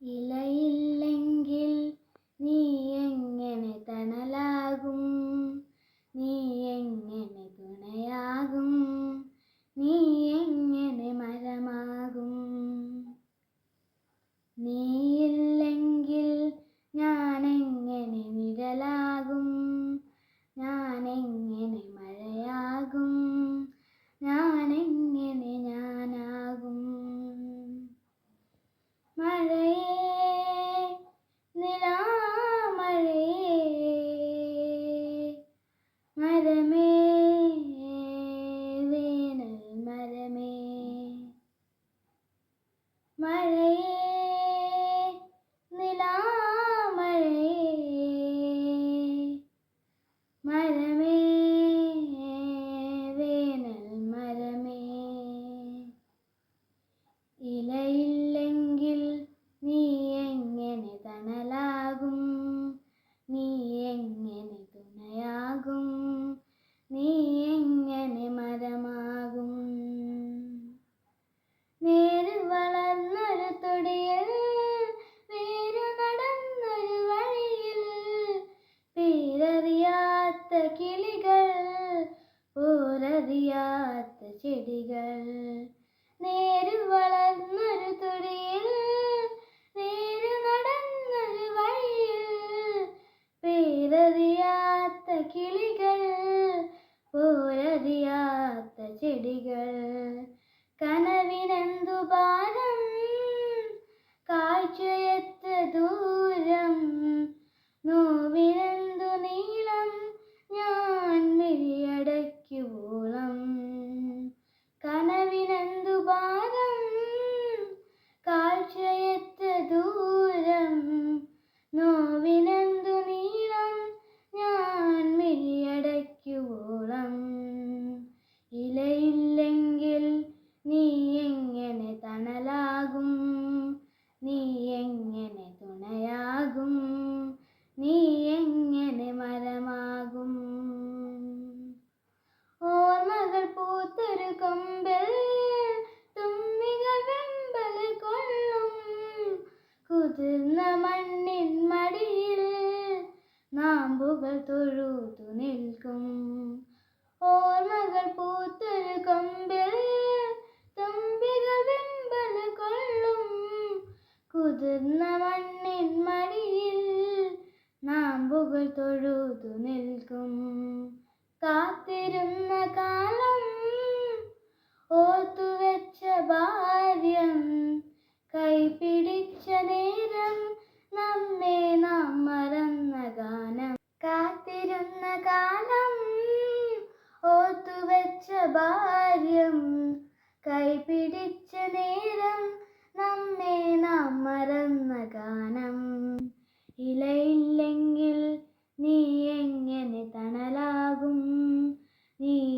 ഇലയില്ലെങ്കിൽ നീ എങ്ങനെ തണലാകും നീ എങ്ങനെ തുണയാകും നീ എങ്ങനെ മരമാകും നീയില്ലെങ്കിൽ ഞാൻ എങ്ങനെ നിഴലാകും ഞാൻ എങ്ങനെ മഴയാകും ഞാൻ എങ്ങനെ ഞാനാകും മഴയേ നിലാമഴയേ മരമേ വേനൽ മരമേ മഴയേ നിലാമഴയേ മരമേ വേനൽ മരമേ ഇലയില്ലെങ്കിൽ നീ എങ്ങനെ തണലാകും? നീ എങ്ങനെ തുണയാകും? നീ എങ്ങനെ മരമാകും? നേര് വളർന്നൊരു തൊടിയിൽ വേരു നടന്നൊരു വഴിയിൽ പേരറിയാത്ത കിളികൾ പോരറിയാത്ത ചെടികൾ. നേര് വളർന്നൊരു തൊടിയിൽ എങ്ങനെ തണലാകും? നീ എങ്ങനെ തുണയാകും? നീ എങ്ങനെ മരമാകും? ഓർമ്മകൾ പൂത്തൊരു കൊമ്പിൽ തുമ്മികൾ വെമ്പൽ കൊള്ളും. കുതിർന്ന മണ്ണിൻ മടിയിൽ നാമ്പുകൾ തൊഴുതു നിൽക്കും ഓർമ്മകൾ പൂത്തൊരു കൊമ്പിൽ തുമ്പികൾ വെമ്പൽ കൊള്ളും കുതിർന്ന മണ്ണിൻ മടിയിൽ നാമ്പുകൾ തൊഴുതു നിൽക്കും. കാത്തിരുന്ന കാലം ഓർത്തുവെച്ച ഭാര്യം കൈപിടിച്ച നേരം നമ്മെ നാം മറന്ന ഗാനം. കാത്തിരുന്ന കാലം ഓർത്തുവെച്ച ഭാര്യം കൈപിടിച്ച നേരം നമ്മെ നാം മറന്ന ഗാനം ഇലയില്ലെങ്കിൽ നീ എങ്ങനെ തണലാകും? നീ